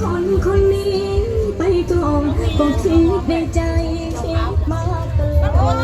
คนคนนี้ไปก่อนก็คิดในใจคิดมากเกิน